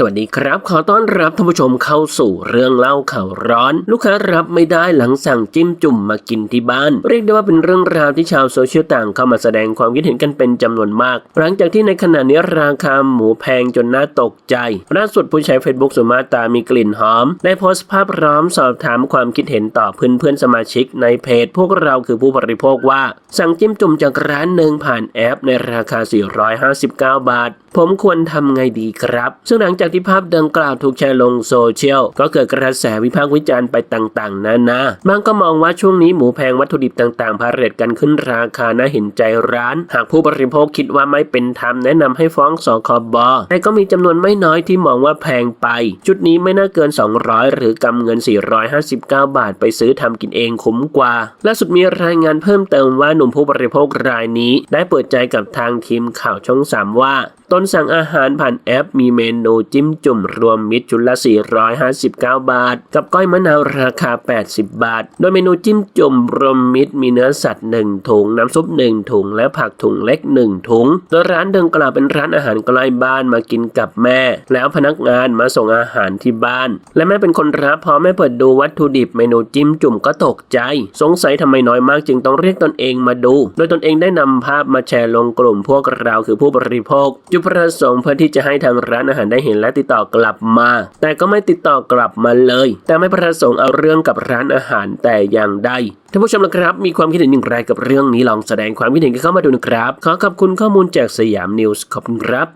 สวัสดีครับ ขอต้อนรับท่านผู้ชมเข้าสู่เรื่องเล่าข่าวร้อน ลูกค้ารับไม่ได้หลังสั่งจิ้มจุ่มมากินที่บ้าน เรียกได้ว่าเป็นเรื่องราวที่ชาวโซเชียลต่างเข้ามาแสดงความคิดเห็นกันเป็นจำนวนมาก หลังจากที่ในขณะนี้ราคาหมูแพงจนน่าตกใจล่าสุดผู้ใช้ Facebook สุมาตามีกลิ่นหอม ได้โพสต์ภาพพร้อมสอบถามความคิดเห็นต่อเพื่อนเพื่อนสมาชิกในเพจ พวกเราคือผู้บริโภคว่า สั่งจิ้มจุ่มจากร้านหนึ่งผ่านแอป ในราคา 459 บาท ผมควรทำไงดีครับ ซึ่งหลังจากที่ภาพดังกล่าวถูกแชร์ลงโซเชียลก็เกิดกระแสวิพากษ์วิจารณ์ไปต่างๆ นานาบางก็มองว่าช่วงนี้หมูแพงวัตถุดิบต่างๆพาเรตกันขึ้นราคาน่าเห็นใจร้าน หากผู้บริโภคคิดว่าไม่เป็นธรรมแนะนำให้ฟ้องสคบแต่ก็มีจำนวนไม่น้อยที่มองว่าแพงไป ชุดนี้ไม่น่าเกิน 200 หรือกำเงิน 459 บาท ไปซื้อทำกินเองคุ้มกว่าล่าสุดมีรายงานเพิ่มเติมว่าหนุ่มผู้บริโภครายนี้ ได้เปิดใจกับทางทีมข่าวช่องสามว่า ตนสั่งอาหารผ่านแอปมีเมนูจิ้มจุ่มรวมมิตรชุดละ 459 บาท กับก้อยมะนาวราคา 80 บาท โดยเมนูจิ้มจุ่มรวมมิตรมีเนื้อสัตว์ 1 ถุง น้ำซุป 1 ถุง และผักถุงเล็ก 1 ถุง โดยร้านดังกล่าวเป็นร้านอาหารใกล้บ้านมากินกับแม่ แล้วพนักงานมาส่งอาหารที่บ้าน และแม่เป็นคนรับพอแม่เปิดดูวัตถุดิบเมนูจิ้มจุ่มก็ตกใจ สงสัยทำไมน้อยมากจึงต้องเรียกตนเองมาดู โดยตนเองได้นำภาพมาแชร์ลงกลุ่มพวกเราคือผู้บริโภคจุดประสงค์เพื่อที่จะให้ทางร้านอาหารได้เห็นและติดต่อกลับมา แต่ก็ไม่ติดต่อกลับมาเลย แต่ไม่ประสงค์เอาเรื่องกับร้านอาหารแต่อย่างใดท่านผู้ชมนะครับ มีความคิดเห็นอย่างไรกับเรื่องนี้ลองแสดงความคิดเห็นกันเข้ามาดูนะครับ ขอขอบคุณข้อมูลจากสยามนิวส์ขอบคุณครับ